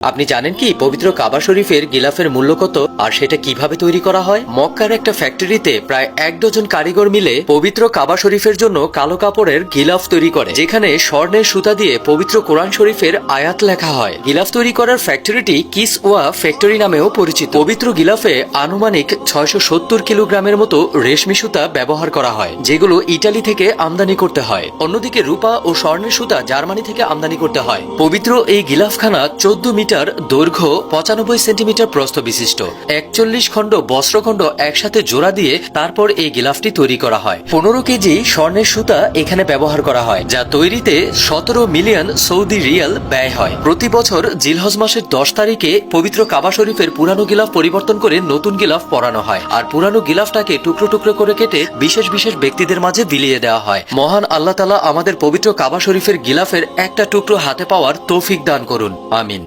আপনি জানেন কি, পবিত্র কাবা শরীফের গিলাফের মূল্য কত আর সেটা কীভাবে তৈরি করা হয়? মক্কার একটা ফ্যাক্টরিতে প্রায় এক ডজন কারিগর মিলে পবিত্র কাবা শরীফের জন্য কালো কাপড়ের গিলাফ তৈরি করে, যেখানে স্বর্ণের সুতা দিয়ে পবিত্র কোরআন শরীফের আয়াত লেখা হয়। গিলাফ তৈরি করার ফ্যাক্টরিটি কিস ওয়া ফ্যাক্টরি নামেও পরিচিত। পবিত্র গিলাফে আনুমানিক ছয়শো সত্তর কিলোগ্রামের মতো রেশমি সুতা ব্যবহার করা হয়, যেগুলো ইটালি থেকে আমদানি করতে হয়। অন্যদিকে রূপা ও স্বর্ণের সুতা জার্মানি থেকে আমদানি করতে হয়। পবিত্র এই গিলাফখানা চোদ্দ মিটার দৈর্ঘ্য পঁচানব্বই সেন্টিমিটার প্রস্থ বিশিষ্ট। একচল্লিশ খণ্ড বস্ত্রখণ্ড একসাথে জোড়া দিয়ে তারপর এই গিলাফটি তৈরি করা হয়। পনেরো কেজি স্বর্ণের সুতা এখানে ব্যবহার করা হয়, যা তৈরিতে সতেরো মিলিয়ন সৌদি রিয়াল ব্যয় হয়। প্রতি বছর জিলহজ মাসের দশ তারিখে পবিত্র কাবা শরীফের পুরানো গিলাফ পরিবর্তন করে নতুন গিলাফ পরানো হয়। আর পুরানো গিলাফটাকে টুকরো টুকরো করে কেটে বিশেষ বিশেষ ব্যক্তিদের মাঝে বিলিয়ে দেওয়া হয়। মহান আল্লাহ তালা আমাদের পবিত্র কাবা শরীফের গিলাফের একটা টুকরো হাতে পাওয়ার তৌফিক দান করুন। আমিন।